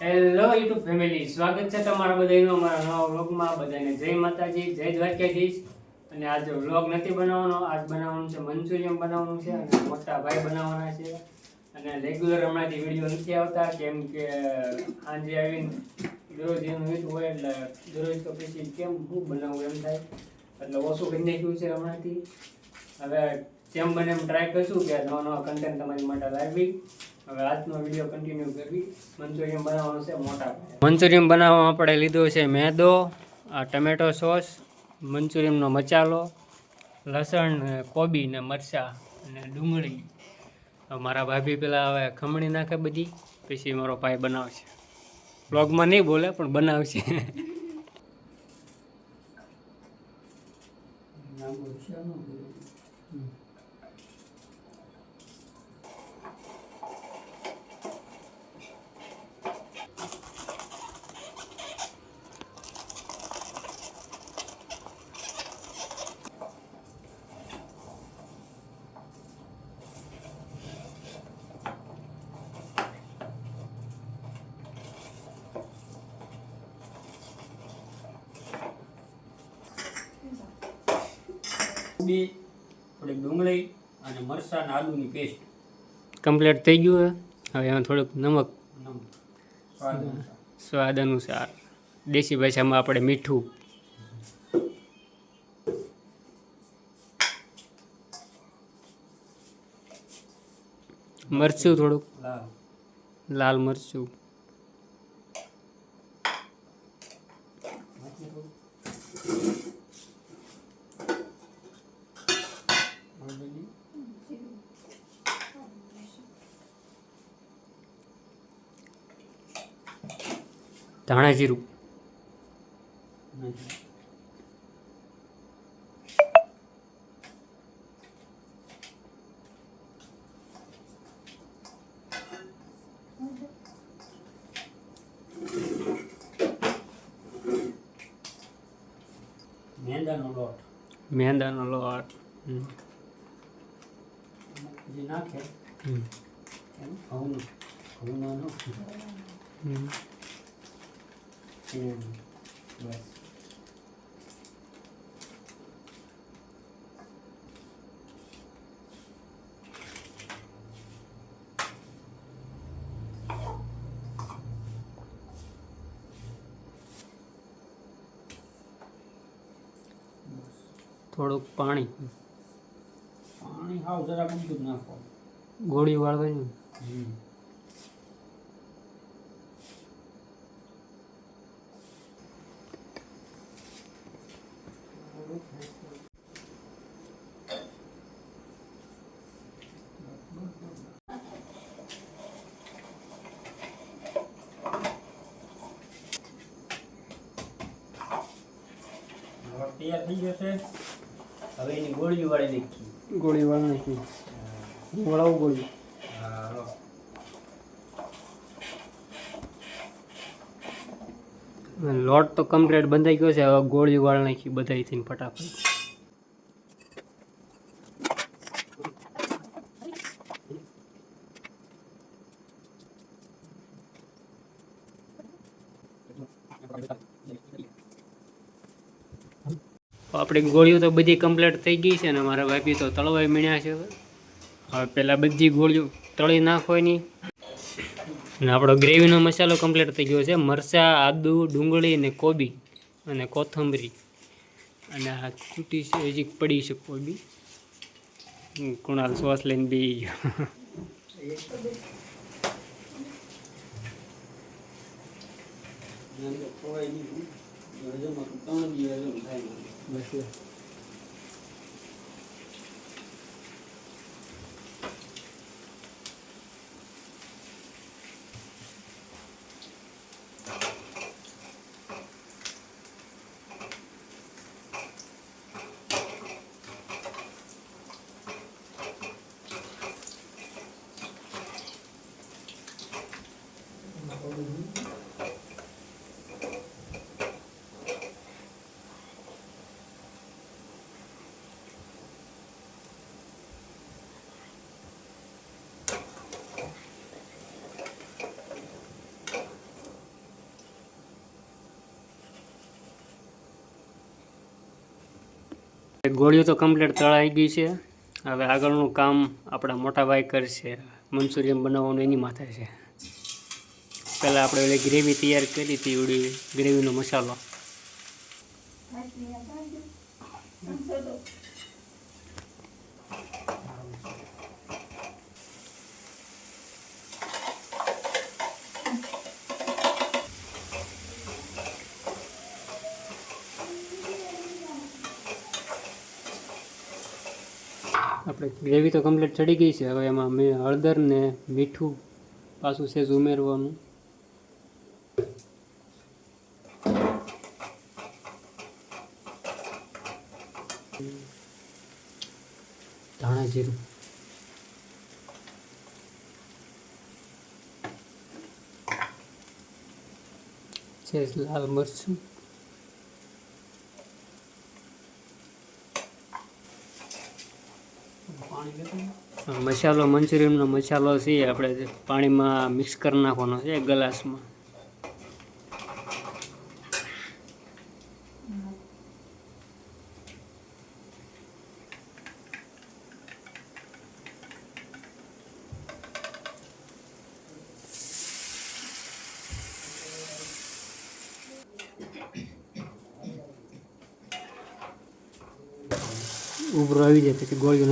Hello YouTube family સ્વાગત છે તમારા બધાનું અમારા નવા વ્લોગમાં. બધાને જય માતાજી, જય દ્વારકાધીશ. અને આજે વ્લોગ નથી બનાવવાનો, આજ બનાવવાનું છે મંચુરિયમ બનાવવાનું છે અને મોટા ભાઈ બનાવવાના છે. અને રેગ્યુલર હમણાંથી વીડિયો નથી આવતા, કેમ કે સાંજે આવીને દરરોજ એનું હિટ હોય એટલે દરરોજ તો પછી કેમ શું બનાવવું એમ થાય. એટલે ઓછું કરી નાખ્યું છે હમણાંથી. હવે જેમ બને એમ ટ્રાય કરશું કે નવા નવા કન્ટેન્ટ તમારી માટે લાવી. હવે આજનો બનાવવા આપણે લીધો છે મેદો, આ ટમેટો સોસ, મંચુરિયનનો મસાલો, લસણ કોબી ને મરચાં અને ડુંગળી. મારા ભાભી પેલા હવે ખમણી નાખે બધી, પછી મારો ભાઈ બનાવશે. બ્લોગમાં નહીં બોલે, પણ બનાવશે. કોબી થોડીક ડુંગળી અને અને આદુની પેસ્ટ કમ્પ્લીટ થઈ ગયું છે હવે એમાં થોડુંક નમક. સ્વાદ અનુસાર. દેશી ભાષામાં આપણે મીઠું. મરચું થોડુંક. લાલ મરચું. ધાણા જીરું. મેંદાનો લોટ. મેંદાનો લોટ. જે નાખે ઘઉંનો. ઘઉંનો નો હમ. એમ બસ થોડુંક પાણી. પાણી હાવ જરા બધું જ નાખો ગોળી વાળવાની તૈયાર થઈ જશે. હવે એની ગોળીઓ વાળી નાખી. ગોળી વાળ નાખી. વળાવું ગોળી. હા લોટ તો કમ્પ્લીટ બંધાઈ ગયો છે. હવે ગોળી વાળ નાખી બધા થઈને ફટાફટ. આપણી ગોળીઓ તો બધી કમ્પ્લીટ થઈ ગઈ છે ને મારા ભાભી તો તળવાઈ મીણ્યા છે હવે. પહેલાં બધી ગોળીઓ તળી નાખવાની. અને આપણો ગ્રેવીનો મસાલો કમ્પ્લીટ થઈ ગયો છે. મરચાં, આદુ, ડુંગળી અને કોબી અને કોથમરી. અને આ કૂટી છે હજી પડી છે કોબી. કુણાલ સોસ લઈને બી ગયો. ત્રણ દિવસ હજમ થાય બસ ગોળીઓ તો કમ્પ્લીટ તળાઈ ગઈ છે. હવે આગળનું કામ આપણા મોટા ભાઈ કરશે. મંચુરિયન બનાવવાનું એની માથે છે. પહેલાં આપણે ગ્રેવી તૈયાર કરી હતી, ઓલી ગ્રેવીનો મસાલો. આપણે ગ્રેવી તો કમ્પ્લીટ ચડી ગઈ છે. હવે એમાં મેં હળદર ને મીઠું પાછું સેજ ઉમેરવાનું. ધાણા જીરું. સેજ લાલ મરચું. મસાલો મંચુરિયનનો મસાલો છે આપણે પાણીમાં મિક્સ કરી નાખવાનો છે ગ્લાસમાં. ઉભરો આવી જાય પછી ગોળીઓ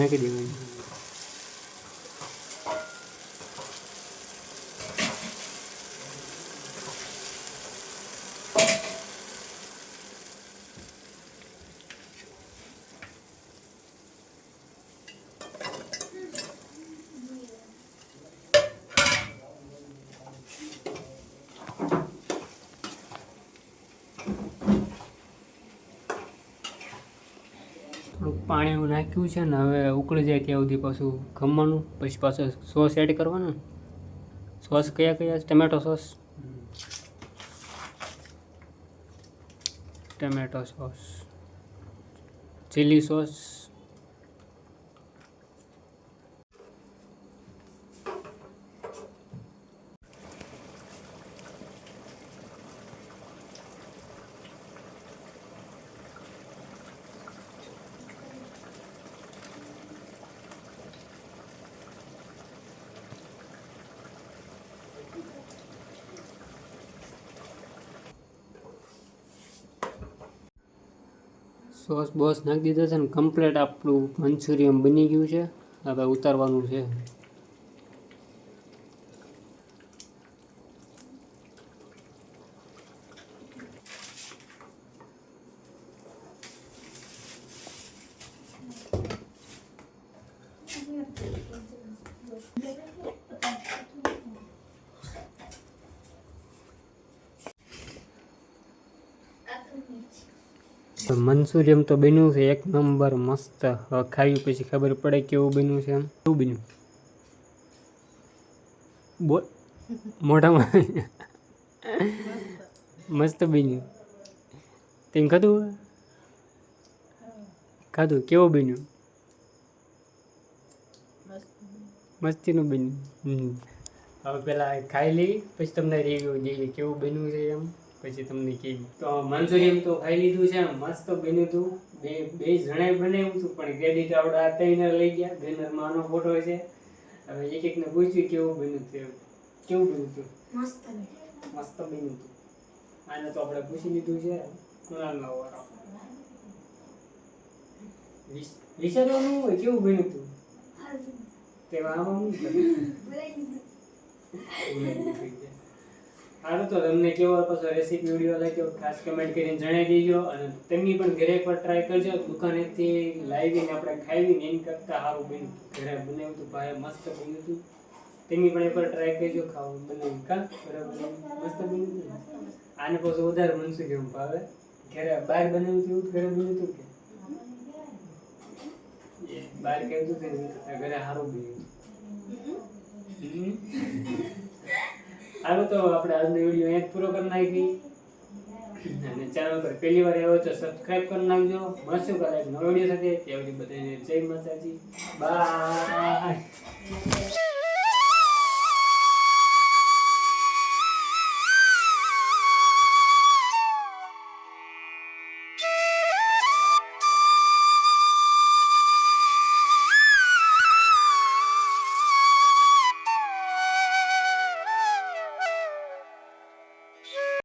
થોડુંક પાણી એવું નાખ્યું છે ને હવે ઉકળી જાય ત્યાં સુધી પાછું ખમવાનું, પછી પાછું સોસ એડ કરવાનો. સોસ કયા કયા? Tomato sauce. Tomato sauce. Chilli sauce. Sauce boss નાખી દીધો છે ને કમ્પ્લેટ આપણું મંચુરિયમ બની ગયું છે. હવે ઉતારવાનું છે. તો મંચુરિયન તો બન્યું છે. એક નંબર મસ્ત. ખાવી પછી ખબર પડે કેવું બન્યું છે એમ. કેવું બન્યું? બોલ. મોઢામાં. મસ્ત બન્યું. તેમ ખાધું ખાધું. કેવું બન્યું? મસ્તીનું બન્યું. હવે પેલા ખાઈ લઈ પછી તમને રિવ્યુ જઈએ કેવું બન્યું છે એમ. પછી તમને કેવી તો મંચુરિયન તો ખાઈ લીધું છે મસ્ત બન્યું હતું બે બે જણાએ બનાવ્યું હતું પણ ક્રેડિટ આપણે આ ટ્રેનર લઈ ગયા. બેનરમાં આનો ફોટો છે. હવે એક એકને પૂછ્યું કેવું બન્યું હતું કેવું બન્યું હતું મસ્ત મસ્ત બન્યું હતું આને તો આપણે પૂછી લીધું છે. કુણાલનો વિસ- વિચારવાનું હોય કેવું બન્યું હતું તેવા આમાં શું કરે? સારું તો તમને કેવો પાછો રેસીપી વીડિયો લાગ્યો, ખાસ કમેન્ટ કરીને જણાવી દેજો અને તેમની પણ ઘરે એકવાર ટ્રાય કરજો. દુકાનેથી લાવીને આપણે ખાવીને એની કરતાં સારું બન્યું ઘરે બનાવ્યું હતું ભાઈ મસ્ત બન્યું હતું તેમની પણ એકવાર ટ્રાય કરજો, ખાવું બને કા? બરાબર મસ્ત બન્યું આને પાછું વધારે મનસું કેવું ભાવે. ઘરે બહાર બનાવ્યું હતું ઘરે બન્યું હતું કે? બહાર કેવું હતું ઘરે સારું બન્યું હાલો તો આપણે આજનો વીડિયો અહીંયા પૂરો કરી નાખી અને ચેનલ પર પહેલી વાર આવ્યો તો સબસ્ક્રાઇબ કરી નાખજો. મળશું કાલે એક નવો વીડિયો સાથે. ત્યાં બધાને જય માતાજી. બાય